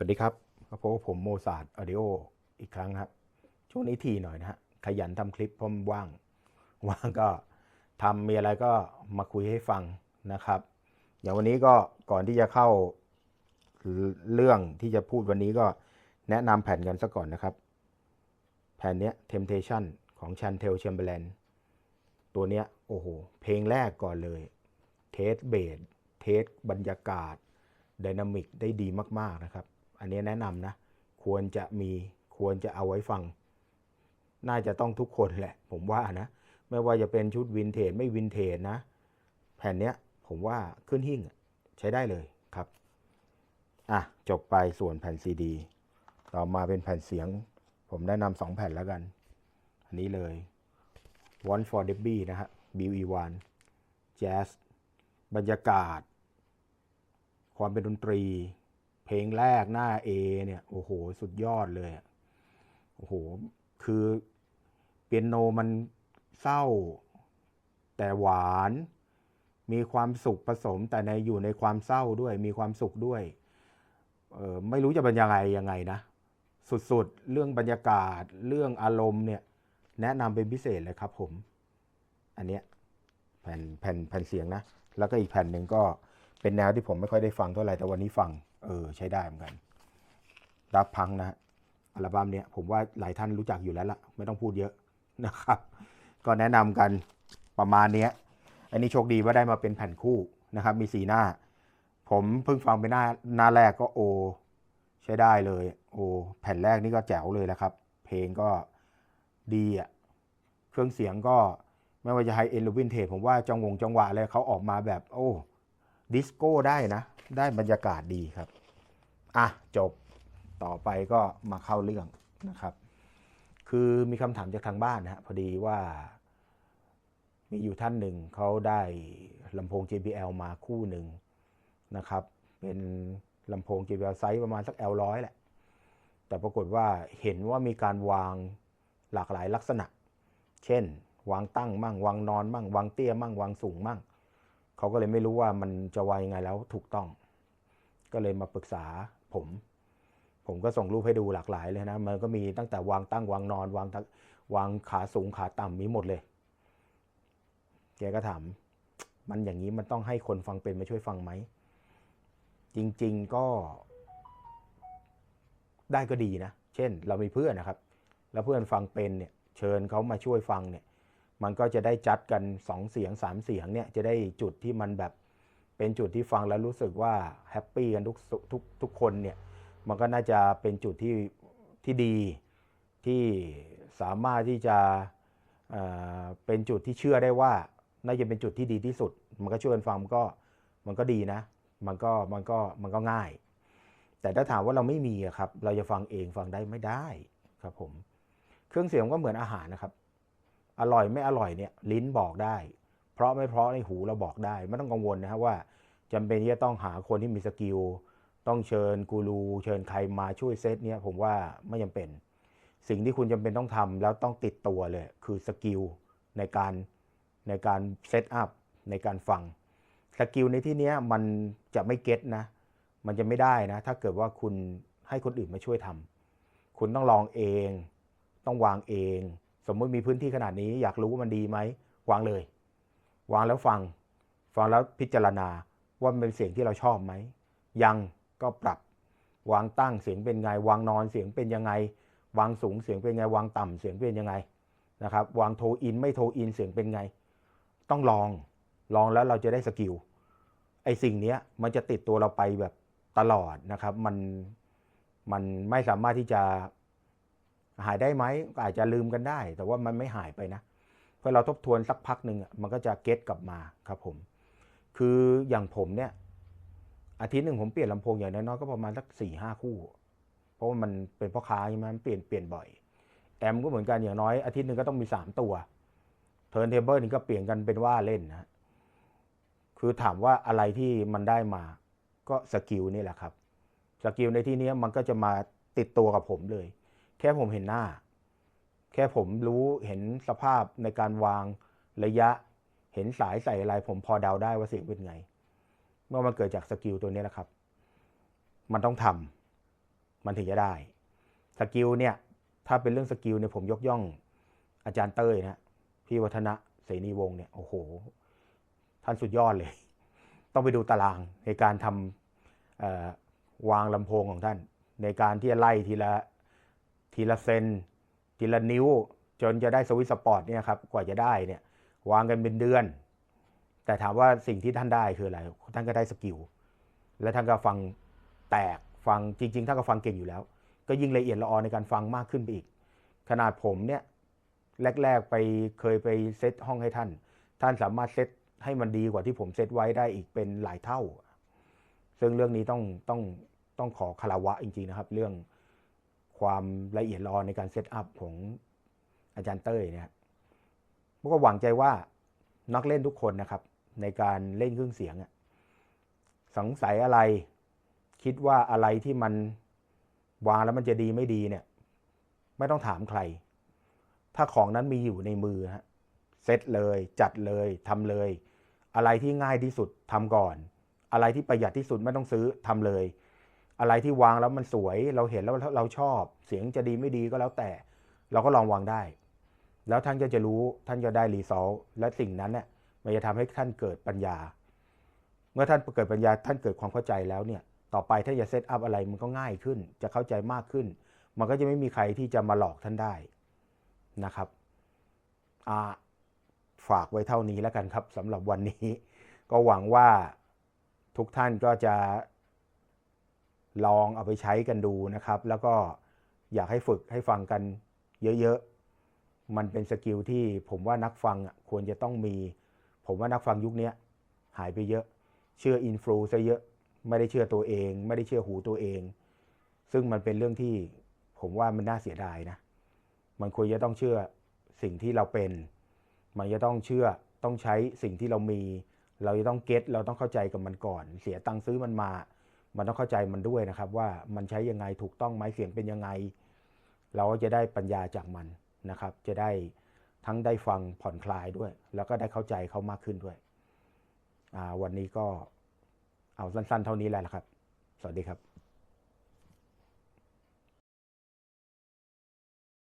สวัสดีครับก็พบกับผมโมซาร์ a อ d ดิโออีกครั้งครับ ช่วงนี้ทีหน่อยนะฮะ ขยันทำคลิปเพราะมันว่าง ว่างก็ทำมีอะไรก็มาคุยให้ฟังนะครับ อย่างวันนี้ก็ก่อนที่จะเข้าเรื่องที่จะพูดวันนี้ก็แนะนำแผ่นกันซะก่อนนะครับ แผ่นเนี้ย Temptation ของ Chantel Chamberlain ตัวเนี้ยโอ้โห เพลงแรกก่อนเลย เทสเบสเทสบรรยากาศไดนามิกได้ดีมาก ๆ นะครับ อันนี้แนะนำนะ ควรจะมีควรจะเอาไว้ฟัง น่าจะต้องทุกคนแหละ ผมว่านะ ไม่ว่าจะเป็นชุดวินเทจไม่วินเทจนะ แผ่นเนี้ยผมว่าขึ้นหิ่งใช้ได้เลยครับ อะ จบไปส่วนแผ่นซีดี ต่อมาเป็นแผ่นเสียง ผมแนะนำสองแผ่นแล้วกัน อันนี้เลย One for Debbie นะฮะ BE1 Jazz บรรยากาศ ความเป็นดนตรี เพลงแรกหน้า A เนี่ยโอ้โห สุดยอดเลยโอ้โห คือเปียโนมันเศร้า แต่หวาน มีความสุขผสมแต่ในอยู่ในความเศร้าด้วย มีความสุขด้วยเออไม่รู้จะบรรยายยังไงนะ สุดๆ เรื่องบรรยากาศเรื่องอารมณ์เนี่ย แนะนำเป็นพิเศษเลยครับผม อันเนี้ยแผ่นแผ่นแผ่นเสียงนะ แล้วก็อีกแผ่นหนึ่งก็เป็นแนวที่ผมไม่ค่อยได้ฟังเท่าไหร่แต่วันนี้ฟัง เออใช้ได้เหมือนกันดับพังนะอัลบั้มเนี้ยผมว่าหลายท่านรู้จักอยู่แล้วล่ะไม่ต้องพูดเยอะนะครับ ก็แนะนำกันประมาณเนี้ยอันนี้โชคดีว่าได้มาเป็นแผ่นคู่นะครับ มีสีหน้า ผมเพิ่งฟังไปหน้าหน้าแรกก็โอ ใช้ได้เลย โอ แผ่นแรกนี่ก็แจ๋วเลยแหละครับ เพลงก็ดีอะเครื่องเสียงก็ไม่ว่าจะไฮเอ็นหรือวินเทจผมว่าจังหวงจังหวะอะไรเขาออกมาแบบโอ้ดิสโก้ได้นะ ได้บรรยากาศดีครับ อะ จบต่อไปก็มาเข้าเรื่องนะครับ คือมีคำถามจากทางบ้านนะฮะพอดีว่ามีอยู่ท่านหนึ่งเขาได้ลำโพง JBL มาคู่หนึ่งนะครับ เป็นลำโพง JBL ไซส์ประมาณสัก L100 แหละ แต่ปรากฏว่าเห็นว่ามีการวางหลากหลายลักษณะ เช่น วางตั้งมั่ง วางนอนมั่ง วางเตี้ยมั่ง วางสูงมั่ง เขาก็เลยไม่รู้ว่ามันจะวางยังไงแล้วถูกต้อง ก็เลยมาปรึกษาผม ผมก็ส่งรูปให้ดูหลากหลายเลยนะ มันก็มีตั้งแต่วางตั้งวางนอน วางวางขาสูงขาต่ำมีหมดเลย แกก็ถามมันอย่างนี้มันต้องให้คนฟังเป็นมาช่วยฟังไหม จริง ๆก็ได้ก็ดีนะ เช่น เรามีเพื่อนนะครับ แล้วเพื่อนฟังเป็นเนี่ย เชิญเขามาช่วยฟังเนี่ย มันก็จะได้จัดกันสองเสียงสามเสียงเนี่ย จะได้จุดที่มันแบบ เป็นจุดที่ฟังแล้วรู้สึกว่าแฮปปี้กันทุกทุกทุกคนเนี่ยมันก็น่าจะเป็นจุดที่ที่ดีที่สามารถที่จะเเป็นจุดที่เชื่อได้ว่า น่าจะเป็นจุดที่ดีที่สุด มันก็ช่วยกันฟังมันก็มันก็ดีนะ มันก็มันก็มันก็ง่าย แต่ถ้าถามว่าเราไม่มีครับ เราจะฟังเองฟังได้ไม่ได้ครับผม เครื่องเสียงก็เหมือนอาหารนะครับ อร่อยไม่อร่อยเนี่ยลิ้นบอกได้ เพราะไม่เพราะในหูเราบอกได้ ไม่ต้องกังวลนะครับว่าจำเป็นที่จะต้องหาคนที่มีสกิล ต้องเชิญกูรู เชิญใครมาช่วยเซตเนี่ยผมว่าไม่จำเป็น สิ่งที่คุณจำเป็นต้องทำแล้วต้องติดตัวเลย คือสกิลในการในการเซตอัพในการฟังสกิลในที่นี้มันจะไม่เก็ตนะ มันจะไม่ได้นะ ถ้าเกิดว่าคุณให้คนอื่นมาช่วยทำคุณต้องลองเอง ต้องวางเอง สมมติมีพื้นที่ขนาดนี้ อยากรู้ว่ามันดีไหม วางเลย วางแล้วฟัง ฟังแล้วพิจารณาว่ามันเป็นเสียงที่เราชอบไหม ยังก็ปรับ วางตั้งเสียงเป็นไง วางนอนเสียงเป็นยังไง วางสูงเสียงเป็นไง วางต่ำเสียงเป็นยังไงนะครับ วางโทรอินไม่โทรอินเสียงเป็นไง ต้องลอง ลองแล้วเราจะได้สกิล ไอ้สิ่งเนี้ยมันจะติดตัวเราไปแบบตลอดนะครับ มัน มันไม่สามารถที่จะหายได้ไหมอาจจะลืมกันได้ แต่ว่ามันไม่หายไปนะ พราะเราทบทวนสักพักหนึ่งมันก็จะเก็ตกลับมาครับผม คืออย่างผมเนี่ย อาทิตย์หนึ่งผมเปลี่ยนลำโพงอย่างน้อยๆก็ประมาณสักสี่ห้าคู่ เพราะว่ามันเป็นพ่อค้าใช่ไหมมันเปลี่ยนเปลี่ยนบ่อย แอมก็เหมือนกันอย่างน้อยอาทิตย์หนึ่งก็ต้องมีสามตัวเทิร์นเทเบิลนี่ก็เปลี่ยนกันเป็นว่าเล่นนะคือถามว่าอะไรที่มันได้มา ก็สกิลนี่แหละครับสกิลในที่นี้มันก็จะมาติดตัวกับผมเลย แค่ผมเห็นหน้า แค่ผมรู้เห็นสภาพในการวางระยะ เห็นสายใส่อะไรผมพอเดาได้ว่าเสียงเป็นไง เมื่อมันเกิดจากสกิลตัวนี้แหละครับ มันต้องทำมันถึงจะได้สกิลเนี่ย ถ้าเป็นเรื่องสกิลเนี่ยผมยกย่อง อาจารย์เต้ยนะพี่วัฒนะเสนีวงศ์เนี่ยโอ้โห ท่านสุดยอดเลย ต้องไปดูตารางในการทำวางลำโพงของท่าน ในการที่จะไล่ทีละทีละเซน ทีละนิ้ว จนจะได้สวิตสปอร์ตเนี่ยครับกว่าจะได้เนี่ยวางกันเป็นเดือน แต่ถามว่าสิ่งที่ท่านได้คืออะไรท่านก็ได้สกิลและท่านก็ฟังแตกฟังจริง ๆท่านก็ฟังเก่งอยู่แล้ว ก็ยิ่งละเอียดละออในการฟังมากขึ้นไปอีก ขนาดผมเนี่ยแรก ๆ ไปเคยไปเซตห้องให้ท่าน ท่านสามารถเซตให้มันดีกว่าที่ผมเซตไว้ได้อีกเป็นหลายเท่า ซึ่งเรื่องนี้ต้องต้องต้องขอคารวะจริง ๆนะครับ เรื่อง ความละเอียดละออในการเซตอัพของอาจารย์เต้ยเนี่ยผมก็หวังใจว่านักเล่นทุกคนนะครับ ในการเล่นเครื่องเสียงอะสงสัยอะไร คิดว่าอะไรที่มันวางแล้วมันจะดีไม่ดีเนี่ย ไม่ต้องถามใคร ถ้าของนั้นมีอยู่ในมือฮะเซตเลย จัดเลยทำเลย อะไรที่ง่ายที่สุดทำก่อน อะไรที่ประหยัดที่สุดไม่ต้องซื้อทำเลย อะไรที่วางแล้วมันสวยเราเห็นแล้วเราชอบ เสียงจะดีไม่ดีก็แล้วแต่ เราก็ลองวางได้ แล้วท่านก็จะรู้ท่านจะได้รีซอลและสิ่งนั้นเนี่ยมันจะทำให้ท่านเกิดปัญญา เมื่อท่านเกิดปัญญาท่านเกิดความเข้าใจแล้วเนี่ยต่อไปถ้าจะเซตอัพอะไรมันก็ง่ายขึ้น จะเข้าใจมากขึ้น มันก็จะไม่มีใครที่จะมาหลอกท่านได้นะครับอ่าฝากไว้เท่านี้แล้วกันครับสำหรับวันนี้ ก็หวังว่าทุกท่านก็จะ ลองเอาไปใช้กันดูนะครับ แล้วก็อยากให้ฝึกให้ฟังกันเยอะๆ มันเป็นสกิลที่ผมว่านักฟังควรจะต้องมี ผมว่านักฟังยุคนี้หายไปเยอะ เชื่ออินฟลูซะเยอะ ไม่ได้เชื่อตัวเอง ไม่ได้เชื่อหูตัวเอง ซึ่งมันเป็นเรื่องที่ผมว่ามันน่าเสียดายนะ มันควรจะต้องเชื่อสิ่งที่เราเป็น มันจะต้องเชื่อต้องใช้สิ่งที่เรามี เราจะต้องเก็ตเราต้องเข้าใจกับมันก่อน เสียตังค์ซื้อมันมา มันต้องเข้าใจมันด้วยนะครับว่ามันใช้ยังไงถูกต้องไหมเสียงเป็นยังไง เราก็จะได้ปัญญาจากมันนะครับ จะได้ทั้งได้ฟังผ่อนคลายด้วย แล้วก็ได้เข้าใจเขามากขึ้นด้วย วันนี้ก็เอาสั้นๆ เท่านี้แหละครับ สวัสดีครับ